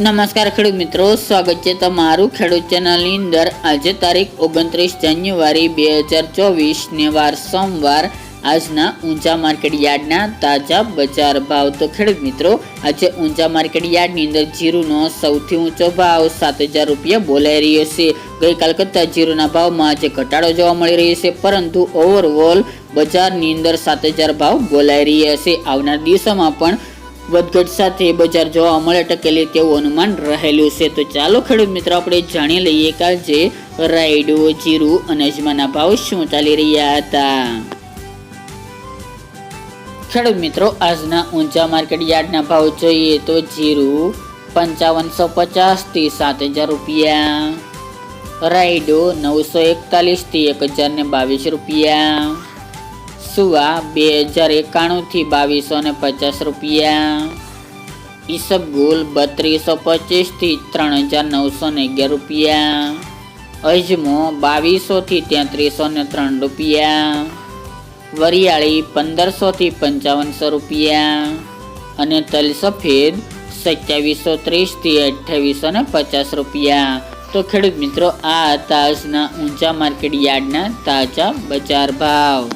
નમસ્કાર ખેડૂત મિત્રો, સ્વાગત છે તમારું ખેડૂત ચેનલની અંદર. આજે તારીખ ઓગણત્રીસ જાન્યુઆરી બે હજાર ચોવીસ ને વાર સોમવાર. આજના ઊંચા માર્કેટ યાર્ડના તાજા બજાર ભાવ. તો ખેડૂત મિત્રો, આજે ઊંચા માર્કેટ યાર્ડની અંદર જીરુનો સૌથી ઊંચો ભાવ સાત હજાર રૂપિયા બોલાઈ રહ્યો છે. ગઈકાલ કરતાં જીરુના ભાવમાં આજે ઘટાડો જોવા મળી રહ્યો છે, પરંતુ ઓવરઓલ બજારની અંદર સાત હજાર ભાવ બોલાઈ રહ્યા છે. આવનાર દિવસોમાં પણ વધઘટ સાથે બજાર જોવા મળે ટકેલી તેવું અનુમાન રહેલું છે. તો ચાલો ખેડૂત મિત્રો, આપણે જાણી લઈએ કે આજે રાયડો, જીરું અને અજમાના ભાવ શું ચાલી રહ્યા હતા. ખેડૂત મિત્રો, આજના ઊંચા માર્કેટ યાર્ડના ભાવ જોઈએ તો જીરું પંચાવનસો પચાસથી સાત હજાર રૂપિયા, રાયડો નવસો એકતાલીસથી એક હજાર ને બાવીસ રૂપિયા સુવા બે હજાર એકાણુંથી બાવીસો ને પચાસ રૂપિયા. ઈસબગુલ બત્રીસો પચીસથી ત્રણ હજાર નવસો ને અગિયાર રૂપિયા. અજમો બાવીસોથી તેત્રીસો ને ત્રણ રૂપિયા. વરિયાળી પંદરસોથી પંચાવનસો રૂપિયા. અને તલ સફેદ સત્યાવીસો ત્રીસથી અઠ્યાવીસો ને પચાસ રૂપિયા. તો ખેડૂત મિત્રો, આ હતા આજના ઊંચા માર્કેટ યાર્ડના તાજા બજાર ભાવ.